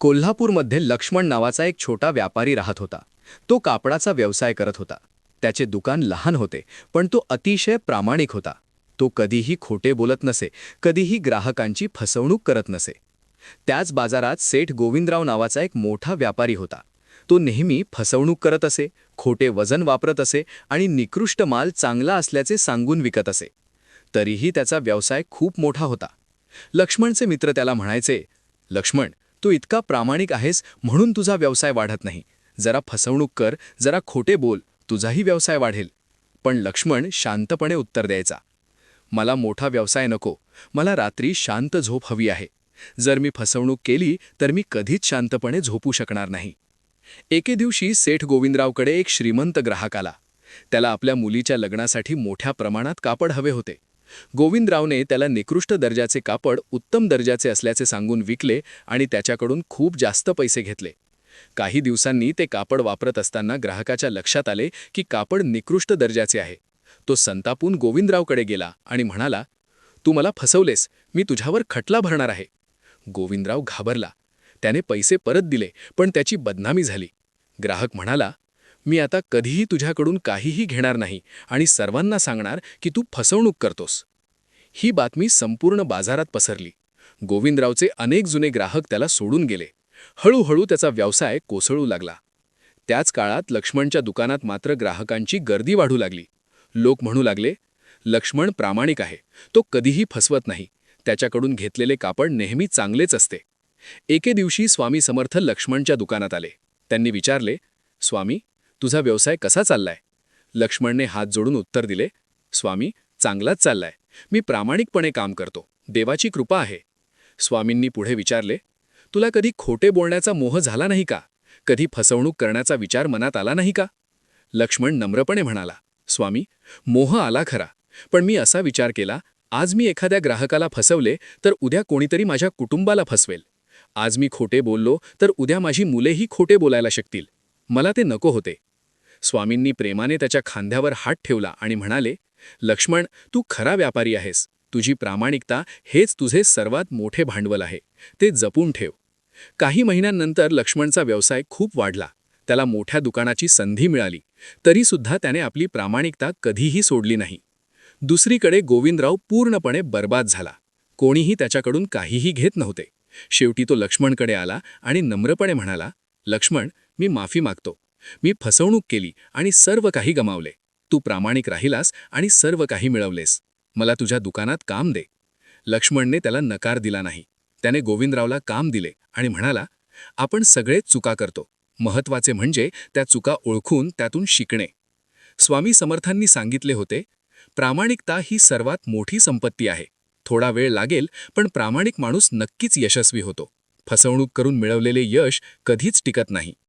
कोल्हापूरमध्ये लक्ष्मण नावाचा एक छोटा व्यापारी राहत होता. तो कापडाचा व्यवसाय करत होता. त्याचे दुकान लहान होते पण तो अतिशय प्रामाणिक होता. तो कधीही खोटे बोलत नसे कधीही ग्राहकांची फसवणूक करत नसे. त्याच बाजारात सेठ गोविंदराव नावाचा एक मोठा व्यापारी होता. तो नेहमी फसवणूक करत असे खोटे वजन वापरत असे आणि निकृष्ट माल चांगला असल्याचे सांगून विकत असे. तरीही त्याचा व्यवसाय खूप मोठा होता. लक्ष्मणचे मित्र त्याला म्हणायचे लक्ष्मण तू इतका प्रामाणिक आहेस म्हणून तुझा व्यवसाय वाढत नाही. जरा फसवणूक कर जरा खोटे बोल तुझाही व्यवसाय वाढेल. पण लक्ष्मण शांतपणे उत्तर द्यायचा. मला मोठा व्यवसाय नको. मला रात्री शांत झोप हवी आहे. जर मी फसवणूक केली तर मी कधीच शांतपणे झोपू शकणार नाही. एके दिवशी सेठ गोविंदरावकडे एक श्रीमंत ग्राहक आला. त्याला आपल्या मुलीच्या लग्नासाठी मोठ्या प्रमाणात कापड हवे होते. गोविंदरावने त्याला निकृष्ट दर्जाचे कापड उत्तम दर्जाचे असल्याचे सांगून विकले आणि त्याच्याकडून खूप जास्त पैसे घेतले. काही दिवसांनी ते कापड वापरत असताना ग्राहकाच्या लक्षात आले की कापड निकृष्ट दर्जाचे आहे. तो संतापून गोविंदरावकडे गेला आणि म्हणाला तू मला फसवलेस मी तुझ्यावर खटला भरणार आहे. गोविंदराव घाबरला. त्याने पैसे परत दिले पण त्याची बदनामी झाली. ग्राहक म्हणाला मी आता कधीही तुझ्याकडून काहीही घेणार नाही आणि सर्वांना सांगणार की तू फसवणूक करतोस. ही बातमी संपूर्ण बाजारात पसरली. गोविंदरावचे अनेक जुने ग्राहक त्याला सोडून गेले. हळूहळू त्याचा व्यवसाय कोसळू लागला. त्याच काळात लक्ष्मणच्या दुकानात मात्र ग्राहकांची गर्दी वाढू लागली. लोक म्हणू लागले लक्ष्मण प्रामाणिक आहे. तो कधीही फसवत नाही. त्याच्याकडून घेतलेले कापड नेहमी चांगलेच असते. एके दिवशी स्वामी समर्थ लक्ष्मणच्या दुकानात आले. त्यांनी विचारले स्वामी तुझा व्यवसाय कसा चाललाय? लक्ष्मणने हात जोडून उत्तर दिले स्वामी चांगलाच चाललाय. मी प्रामाणिकपणे काम करतो. देवाची कृपा आहे. स्वामींनी पुढे विचारले तुला कधी खोटे बोलण्याचा मोह झाला नाही का? कधी फसवणूक करण्याचा विचार मनात आला नाही का? लक्ष्मण नम्रपणे म्हणाला स्वामी मोह आला खरा. पण मी असा विचार केला आज मी एखाद्या ग्राहकाला फसवले तर उद्या कोणीतरी माझ्या कुटुंबाला फसवेल. आज मी खोटे बोललो तर उद्या माझी मुलेही खोटे बोलायला शकतील. मला ते नको होते. स्वामींनी प्रेमाने त्याच्या खांद्यावर हात ठेवला आणि म्हणाले लक्ष्मण तू खरा व्यापारी आहेस. तुझी प्रामाणिकता हेच तुझे सर्वात मोठे भांडवल आहे. ते जपून ठेव. काही महिन्यांनंतर लक्ष्मणचा व्यवसाय खूप वाढला. त्याला मोठ्या दुकानाची संधी मिळाली. तरीसुद्धा त्याने आपली प्रामाणिकता कधीही सोडली नाही. दुसरीकडे गोविंदराव पूर्णपणे बर्बाद झाला. कोणीही त्याच्याकडून काहीही घेत नव्हते. शेवटी तो लक्ष्मणकडे आला आणि नम्रपणे म्हणाला लक्ष्मण मी माफी मागतो. मी फसवणूक केली आणि सर्व काही गमावले. तू प्रामाणिक राहिलास आणि सर्व काही मिळवलेस. मला तुझ्या दुकानात काम दे. लक्ष्मणने त्याला नकार दिला नाही. त्याने गोविंदरावला काम दिले आणि म्हणाला आपण सगळेच चुका करतो. महत्त्वाचे म्हणजे त्या चुका ओळखून त्यातून शिकणे. स्वामी समर्थांनी सांगितले होते प्रामाणिकता ही सर्वात मोठी संपत्ती आहे. थोडा वेळ लागेल पण प्रामाणिक माणूस नक्कीच यशस्वी होतो. फसवणूक करून मिळवलेले यश कधीच टिकत नाही.